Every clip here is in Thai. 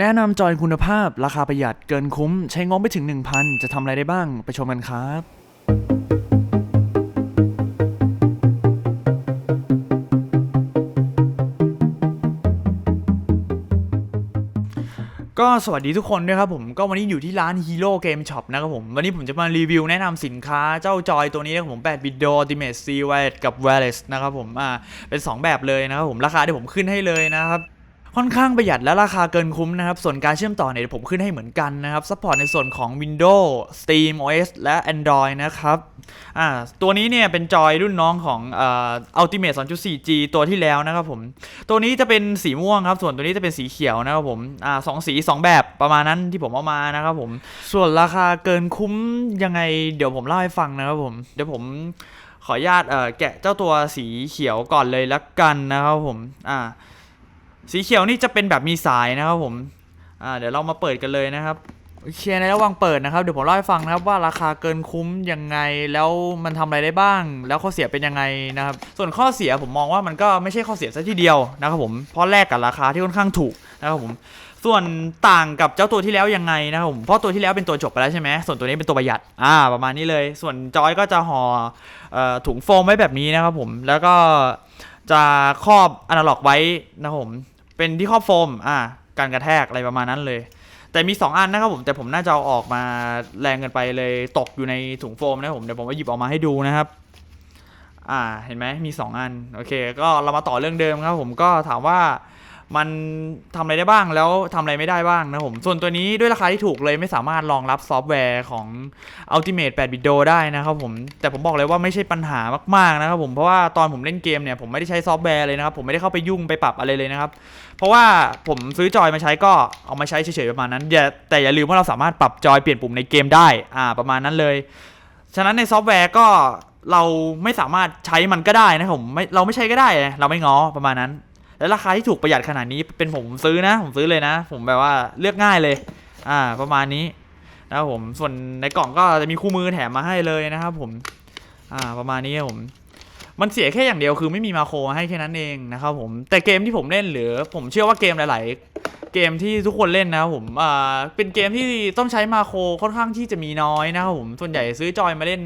แนะนำจอยคุณภาพราคาประหยัดเกินคุ้ม ใช้งบไม่ถึง 1,000 จะทำอะไรได้บ้าง ไปชมกันครับ ก็สวัสดีทุกคนด้วยครับผม ก็วันนี้อยู่ที่ร้าน Hero Game Shop นะครับผม วันนี้ผมจะมารีวิวแนะนำสินค้าเจ้าจอยตัวนี้นะครับผม8 bit do ultimate c wireless กับ wireless นะครับผมอ่าเป็น 2 แบบเลยนะครับผมราคาที่ผมขึ้นให้เลยนะครับ ค่อนข้างประหยัดและราคาเกินคุ้มนะครับ ส่วนการเชื่อมต่อเนี่ยเดี๋ยวผมขึ้นให้เหมือนกันนะครับซัพพอร์ตในส่วนของ Windows Steam OS และ Android นะครับอ่าตัวนี้เนี่ยเป็นจอยรุ่นน้องของเอ่อ Ultimate 2.4G ตัวที่แล้วนะครับผม ตัวนี้จะเป็นสีม่วงครับ ส่วนตัวนี้จะเป็นสีเขียวนะครับผมอ่าสองสีสองแบบประมาณนั้นที่ผมเอามานะครับผม ส่วนราคาเกินคุ้มยังไงเดี๋ยวผมเล่าให้ฟังนะครับผม เดี๋ยวผมขออนุญาตแกะเจ้าตัวสีเขียวก่อนเลยละกันนะครับผม อ่า สีเขียวนี่จะเป็นแบบมีสายนะครับผมอ่าเดี๋ยวเรามาเปิดกันเลยนะครับโอเคในระหว่างเปิดนะครับเดี๋ยวผมเล่าให้ฟังนะครับว่าราคาเกินคุ้มยังไงแล้วมันทำอะไรได้บ้าง แล้วข้อเสียเป็นยังไงนะครับส่วนข้อเสียผมมองว่ามันก็ไม่ใช่ข้อเสียซะทีเดียวนะครับผมเพราะแลกกับราคาที่ค่อนข้างถูกนะครับผมส่วนต่างกับเจ้าตัวที่แล้วยังไงนะครับผมเพราะตัวที่แล้วเป็นตัวจบไปแล้วใช่ไหมส่วนตัวนี้เป็นตัวประหยัดอ่าประมาณนี้เลย ส่วนจอยก็จะห่อเอ่อถุงโฟมไว้แบบนี้นะครับผมแล้วก็จะครอบอนาล็อกไว้นะครับผม เป็นที่ครอบโฟมอ่าการกระแทกอะไรประมาณนั้นเลย แต่มี 2 อันนะครับผมแต่ผมน่าจะเอาออกมาแรงเกินไปเลยตกอยู่ในถุงโฟมนะผมเดี๋ยวผมไปหยิบออกมาให้ดูนะครับ อ่าเห็นไหมมี 2 อันโอเค ก็เรามาต่อเรื่องเดิมครับ ผมก็ถามว่า มันทำอะไรได้บ้างแล้วทำอะไรไม่ได้บ้างนะผมส่วนตัวนี้ด้วยราคาที่ถูกเลยไม่สามารถรองรับซอฟต์แวร์ของ Ultimate 8 bit do ได้นะครับผมแต่ผมบอกเลยว่าไม่ใช่ปัญหามากๆนะครับผมเพราะว่าตอนผมเล่นเกมเนี่ยผมไม่ได้ใช้ซอฟต์แวร์เลยนะครับผมไม่ได้เข้าไปยุ่งไปปรับอะไรเลยนะครับเพราะว่าผมซื้อจอยมาใช้ก็เอามาใช้เฉยๆประมาณนั้นอย่าแต่อย่าลืมว่าเราสามารถปรับจอยเปลี่ยนปุ่มในเกมได้อ่าประมาณนั้นเลย ฉะนั้นในซอฟต์แวร์ก็เราไม่สามารถใช้มันก็ได้นะผมไม่เราไม่ใช้ก็ได้ เราไม่ง้อประมาณนั้น แล้วราคาที่ถูกประหยัดขนาดนี้เป็นผมซื้อนะ ผมซื้อเลยนะ ผมแบบว่าเลือกง่ายเลย อ่า ประมาณนี้นะครับผมส่วนในกล่องก็จะมีคู่มือแถมมาให้เลยนะครับผม อ่า ประมาณนี้ผม มันเสียแค่อย่างเดียวคือไม่มีมาโครให้แค่นั้นเองนะครับผมแต่เกมที่ผมเล่นหรือ ผมเชื่อว่าเกมหลาย ๆ เกมที่ทุกคนเล่นนะครับผมอ่าเป็นเกมที่ต้องใช้มาโครค่อนข้างที่จะมีน้อยนะครับผมส่วนใหญ่ซื้อจอยมาเล่น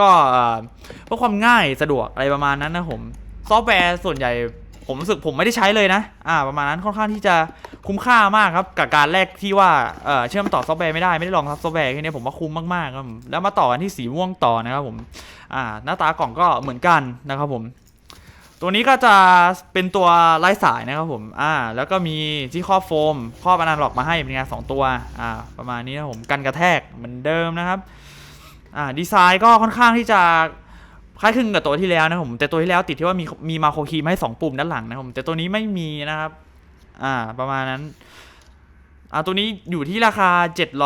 ก็เพื่อความง่ายสะดวกอะไรประมาณนั้นนะผม ซอฟต์แวร์ส่วนใหญ่ ผมรู้สึกผมไม่ได้ใช้เลยนะ อ่า ประมาณนั้นค่อนข้างที่จะคุ้มค่ามากครับ กับการแรกที่ว่าเอ่อเชื่อมต่อซอฟต์แวร์ไม่ได้ไม่ได้ลองซอฟต์แวร์แค่นี้ผมว่าคุ้มมากๆครับผมแล้วมาต่อกันที่สีม่วงต่อนะครับผม อ่า หน้าตากล่องก็เหมือนกันนะครับผม ตัวนี้ก็จะเป็นตัวไร้สายนะครับผม อ่า แล้วก็มีที่ครอบโฟมครอบอนาล็อกมาให้เป็นงานสองตัว อ่า ประมาณนี้นะครับผมกันกระแทกเหมือนเดิมนะครับ อ่า ดีไซน์ก็ค่อนข้างที่จะ คล้ายคลึงกับตัวที่แล้วนะครับผมแต่ตัวที่แล้วติดที่ว่ามีมีมาโคคีมาให้สองปุ่มด้านหลังนะครับผมแต่ตัวนี้ไม่มีนะครับ อ่า ประมาณนั้นอ่าตัวนี้อยู่ที่ราคา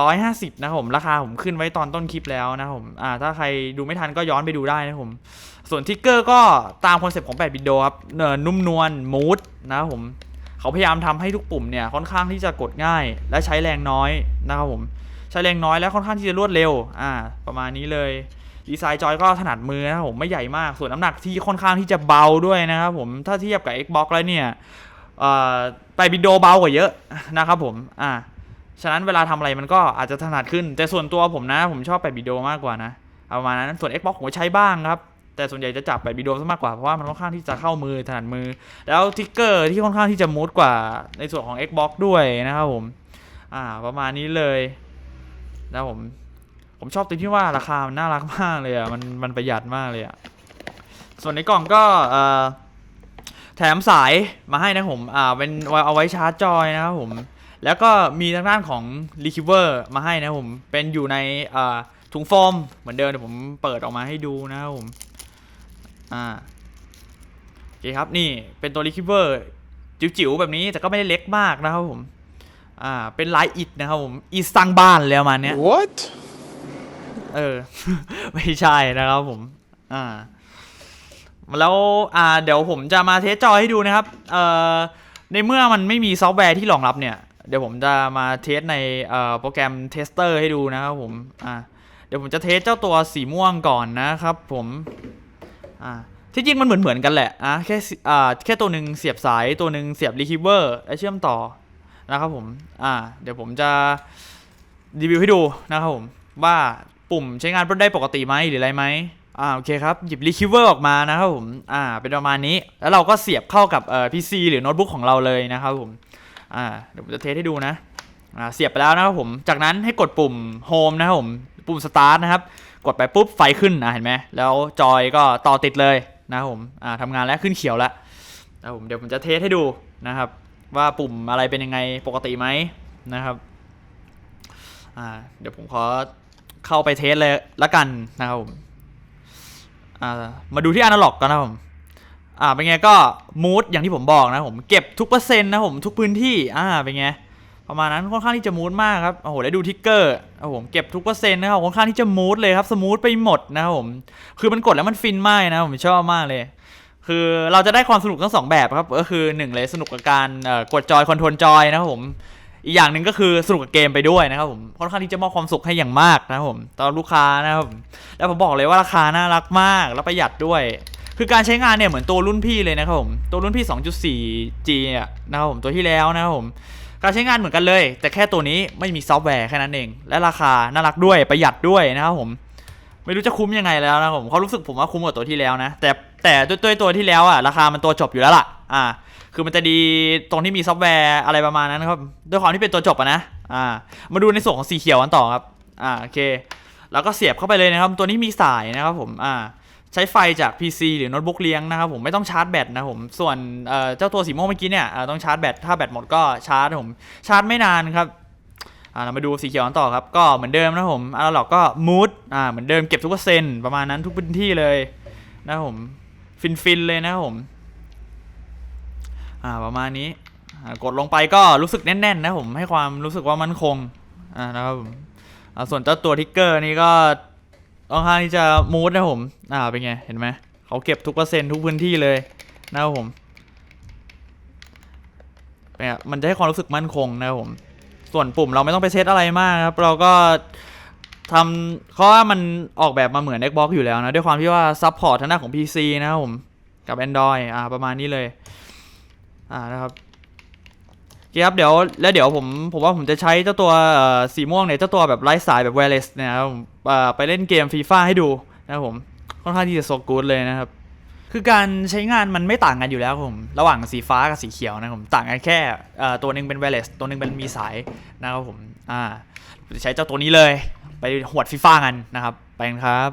750 นะครับผม ราคาผมขึ้นไว้ตอนต้นคลิปแล้วนะครับผมอ่าถ้าใครดูไม่ทันก็ย้อนไปดูได้นะครับผม ส่วนทิกเกอร์ก็ตามคอนเซปต์ของ 8 บิตโดครับเนินนุ่มนวลมูดนะครับผมเขาพยายามทำให้ทุกปุ่มเนี่ยค่อนข้างที่จะกดง่าย และใช้แรงน้อยนะครับผม ใช้แรงน้อยและค่อนข้างที่จะรวดเร็วอ่าประมาณนี้เลย ดีไซน์จอยก็ถนัดมือนะครับผมไม่ใหญ่มาก ส่วนน้ำหนักที่ค่อนข้างที่จะเบาด้วยนะครับผมถ้าเทียบกับ Xbox แล้วเนี่ยไปบิดโดเบากว่าเยอะนะครับผมอ่าฉะนั้นเวลาทำอะไรมันก็อาจจะถนัดขึ้น แต่ส่วนตัวผมนะ ผมชอบไปบิดโดมากกว่านะเอาประมาณนั้นส่วน Xbox ผมใช้บ้างครับแต่ส่วนใหญ่จะจับไปบิดโดซะมากกว่าเพราะว่ามันค่อนข้างที่จะเข้ามือถนัดมือ แล้วทิกเกอร์ที่ค่อนข้างที่จะมูดกว่าในส่วนของ Xbox ด้วยนะครับผมอ่าประมาณนี้เลยนะผม ผมชอบตรงที่ว่าราคามันน่ารักมากเลยอะมันมันประหยัดมากเลยอะส่วนในกล่องก็เอ่อแถมสายมาให้นะผมอ่าเป็นเอาไว้ชาร์จจอยนะครับผม แล้วก็มีทางด้านของ receiver มาให้นะผม เป็นอยู่ในอ่าถุงโฟมเหมือนเดิมเดี๋ยวผมเปิดออกมาให้ดูนะครับผมอ่าโอเคครับนี่เป็นตัว receiver จิ๋วๆแบบนี้แต่ก็ไม่ได้เล็กมากนะครับผม อ่า เป็นลายอิดนะครับผมอิดสร้างบ้านแล้วมาเนี้ย What? เออ ไม่ใช่นะครับผม อ่า แล้วอ่า เดี๋ยวผมจะมาเทสจอให้ดูนะครับ เอ่อ ในเมื่อมันไม่มีซอฟต์แวร์ที่รองรับเนี่ย เดี๋ยวผมจะมาเทสในเอ่อโปรแกรมเทสเตอร์ให้ดูนะครับผม อ่า เดี๋ยวผมจะเทสเจ้าตัวสีม่วงก่อนนะครับผม อ่าที่จริงมันเหมือนเหมือนกันแหละ อะแค่ อ่า แค่ตัวหนึ่งเสียบสาย ตัวหนึ่งเสียบรีคิเวอร์และเชื่อมต่อ นะครับผม อ่า เดี๋ยวผมจะรีวิวให้ดูนะครับผม ว่า ปุ่มใช้งานได้ปกติไหมหรืออะไรไหมอ่าโอเคครับ หยิบ receiver ออกมานะครับผมอ่าเป็นประมาณนี้แล้วเราก็เสียบเข้ากับเอ่อ PC หรือโน้ตบุ๊กของเราเลยนะครับผมอ่าเดี๋ยวผมจะเทสให้ดูนะอ่าเสียบไปแล้วนะครับผมจากนั้นให้กดปุ่ม home นะครับผมปุ่ม start นะครับกดไปปุ๊บไฟขึ้นนะเห็นไหมแล้วจอยก็ต่อติดเลยนะครับผมอ่าทำงานแล้วขึ้นเขียวแล้วนะผมเดี๋ยวผมจะเทสให้ดูนะครับ ว่าปุ่มอะไรเป็นยังไงปกติไหมนะครับอ่าเดี๋ยวผมขอ เข้าไปเทสเลยละกันนะครับผมามาดูที่อนาล็อกกันนะผมอ่าเป็นไงก็มูดอย่างที่ผมบอกนะผมเก็บทุกเปอร์เซ็นต์นะผมทุกพื้นที่อ่าเป็นไงประมาณนั้นค่อนข้างที่จะมูดมากครับโอ้โหแล้วดูทิกเกอร์โอ้โหเก็บทุกเปอร์เซ็นต์นะครับค่อนข้างที่จะมูดเลยครับสมูทไปหมดนะครับผมคือมันกดแล้วมันฟินมากนะผมชอบมากเลย คือเราจะได้ความสนุกทั้งสองแบบครับก็คือหนึ่งเลยสนุกกับการกดจอยคอนโทรลจอยนะครับผม อีกอย่างหนึ่งก็คือสนุกกับเกมไปด้วยนะครับผมค่อนข้างที่จะมอบความสุขให้อย่างมากนะครับผมตอนลูกค้านะครับแล้วผมบอกเลยว่าราคาน่ารักมากแล้วประหยัดด้วย คือการใช้งานเนี่ยเหมือนตัวรุ่นพี่เลยนะครับผมตัวรุ่นพี่ 2.4G อะนะครับผมตัวที่แล้วนะครับผมการใช้งานเหมือนกันเลย แต่แค่ตัวนี้ไม่มีซอฟต์แวร์แค่นั้นเอง และราคาน่ารักด้วยประหยัดด้วยนะครับผมไม่รู้จะคุ้มยังไงแล้วนะครับผมเขารู้สึกผมว่าคุ้มกว่าตัวที่แล้วนะ แต่แต่ด้วยด้วยตัวที่แล้วอะราคามันตัวจบอยู่แล้วล่ะอ่า คือมันจะดีตรงที่มีซอฟต์แวร์อะไรประมาณนั้นครับ ด้วยความที่เป็นตัวจบอะนะ อ่า มาดูในส่วนของสีเขียวกันต่อครับ อ่า โอเค แล้วก็เสียบเข้าไปเลยนะครับ ตัวนี้มีสายนะครับผม อ่า ใช้ไฟจาก PC หรือโน้ตบุ๊กเลี้ยงนะครับผม ไม่ต้องชาร์จแบตนะผม ส่วนเอ่อเจ้าตัวสีม่วงเมื่อกี้เนี่ยต้องชาร์จแบต ถ้าแบตหมดก็ชาร์จผม ชาร์จไม่นานครับอ่าเรามาดูสีเขียวกันต่อครับ ก็เหมือนเดิมนะผมอาร์ล็อกก็มูดอ่า เหมือนเดิมเก็บทุกเปอร์เซ็นต์ประมาณนั้นทุกพื้นที่เลยนะผม ฟินๆเลยนะผม อ่าประมาณนี้กดลงไปก็รู้สึกแน่นๆนะผมให้ความรู้สึกว่ามั่นคงอ่านะครับผมส่วนเจ้าตัวทิกเกอร์นี่ก็ค่อนข้างที่จะมูดนะผมอ่าเป็นไงเห็นไหมเขาเก็บทุกเปอร์เซ็นต์ทุกพื้นที่เลยนะครับผมเป็นมันจะให้ความรู้สึกมั่นคงนะครับผม ส่วนปุ่มเราไม่ต้องไปเซตอะไรมากครับ เราก็ทำเพราะว่ามันออกแบบมาเหมือน Xbox อยู่แล้วนะ ด้วยความที่ว่าซัพพอร์ตทางด้านของ PC นะครับผม กับ Android อ่าประมาณนี้เลย อ่านะครับโอเคครับเดี๋ยวแล้วเดี๋ยวผมผมว่าผมจะใช้เจ้าตัวสีม่วงเนี่ยเจ้าตัวแบบไร้สายแบบ wireless เนี่ยนะครับผมไปเล่นเกมฟีฟ่าให้ดูนะครับผมค่อนข้างที่จะโซกูดเลยนะครับ คือการใช้งานมันไม่ต่างกันอยู่แล้วผม ระหว่างสีฟ้ากับสีเขียวนะครับผมต่างกันแค่ตัวหนึงเป็น wireless ตัวหนึงเป็นมีสายนะครับผมอ่าผมจะใช้เจ้าตัวนี้เลย ไปหวดฟีฟ่ากันนะครับ ไปกันครับ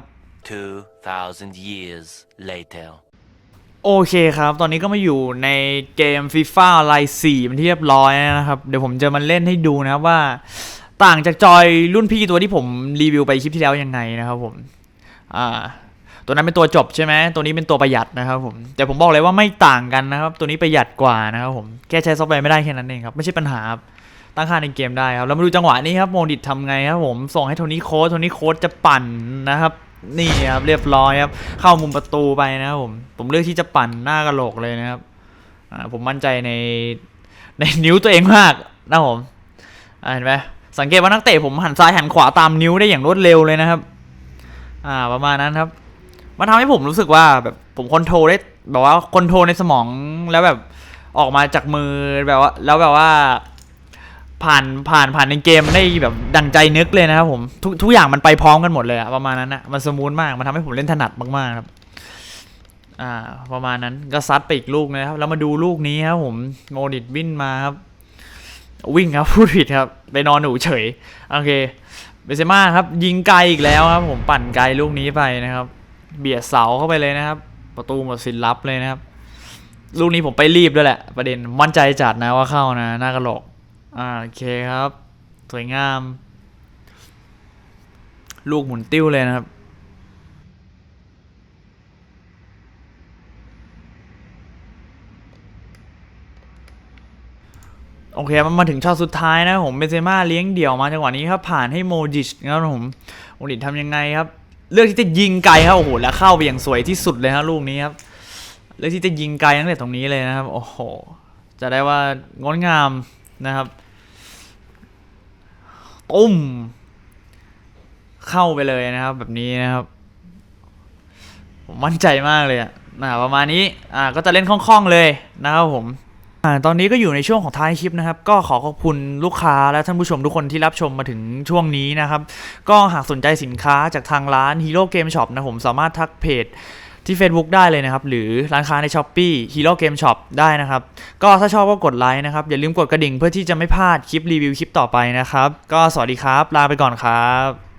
2,000 years later. โอเคครับ ตอนนี้ก็มาอยู่ในเกม FIFA Online 4เป็นที่เรียบร้อยนะครับ เดี๋ยวผมจะมาเล่นให้ดูนะครับว่า ต่างจากจอยรุ่นพี่ตัวที่ผมรีวิวไปคลิปที่แล้วยังไงนะครับผม อ่า ตัวนั้นเป็นตัวจบใช่ไหม ตัวนี้เป็นตัวประหยัดนะครับผม แต่ผมบอกเลยว่าไม่ต่างกันนะครับ ตัวนี้ประหยัดกว่านะครับผม แค่ใช้ซอฟต์แวร์ไม่ได้แค่นั้นเองครับ ไม่ใช่ปัญหา ตั้งค่าในเกมได้ครับ แล้วมาดูจังหวะนี้ครับ โมดิตทำไงครับผม ส่งให้โทนี่โค้ดโทนี่โค้ดจะปั่นนะครับ นี่ครับเรียบร้อยครับเข้ามุมประตูไปนะครับผมผมเลือกที่จะปั่นหน้ากระโหลกเลยนะครับผมมั่นใจในในนิ้วตัวเองมากนะผมเห็นไหมสังเกตว่านักเตะผมหันซ้ายหันขวาตามนิ้วได้อย่างรวดเร็วเลยนะครับ อ่าประมาณนั้นครับ มันทำให้ผมรู้สึกว่าแบบผมคอนโทรลได้แบบว่าคอนโทรลในสมองแล้วแบบออกมาจากมือแบบว่า แล้วแบบว่า ผ่านผ่านผ่านในเกมได้แบบดังใจนึกเลยนะครับผมทุกทุกอย่างมันไปพร้อมกันหมดเลยอะประมาณนั้นนะมันสมูทมากมันทำให้ผมเล่นถนัดมากๆครับ อ่า ประมาณนั้นก็ซัดไปอีกลูกนะครับแล้วมาดูลูกนี้ครับผมโมดิตวิ่งมาครับ วิ่งครับพูดผิดครับ ไปนอนหนูเฉย โอเคเบเซม่าครับ ยิงไกลอีกแล้วครับ ผมปั่นไกลลูกนี้ไปนะครับ เบียดเสาเข้าไปเลยนะครับ ประตูหมดสินลับเลยนะครับ ลูกนี้ผมไปรีบด้วยแหละ ประเด็นมั่นใจจัดนะว่าเข้านะน้ากระโหลก อ่าโอเคครับ สวยงาม ลูกหมุนติ้วเลยนะครับ โอเคมันมาถึงช็อตสุดท้ายนะผมเบนเซม่าเลี้ยงเดี่ยวมาจังหวะนี้ครับผ่านให้โมจิชนะครับผมโมจิชทำยังไงครับ เลือกที่จะยิงไกลครับโอ้โหแล้วเข้าไปอย่างสวยที่สุดเลยครับลูกนี้ครับเลือกที่จะยิงไกลตั้งแต่ตรงนี้เลยนะครับ โอ้โห จะได้ว่างดงาม นะครับตุ้ม เข้าไปเลยนะครับ แบบนี้นะครับ ผมมั่นใจมากเลยอะอ่าประมาณนี้อ่าก็จะเล่นคล่องๆเลยนะครับผมอ่าตอนนี้ก็อยู่ในช่วงของท้ายคลิปนะครับ ก็ขอขอบคุณลูกค้าและท่านผู้ชมทุกคนที่รับชมมาถึงช่วงนี้นะครับ ก็หากสนใจสินค้าจากทางร้าน Hero Game Shop นะผมสามารถทักเพจ ที่ Facebook ได้เลยนะครับ หรือร้านค้าใน s h อ p e e Hero Game Shop ได้นะครับ ก็ถ้าชอบก็กดไลค์นะครับ อย่าลืมกดกระดิ่งเพื่อที่จะไม่พลาดคลิปรีวิวคลิปต่อไปนะครับ ก็สวัสดีครับ ลาไปก่อนครับ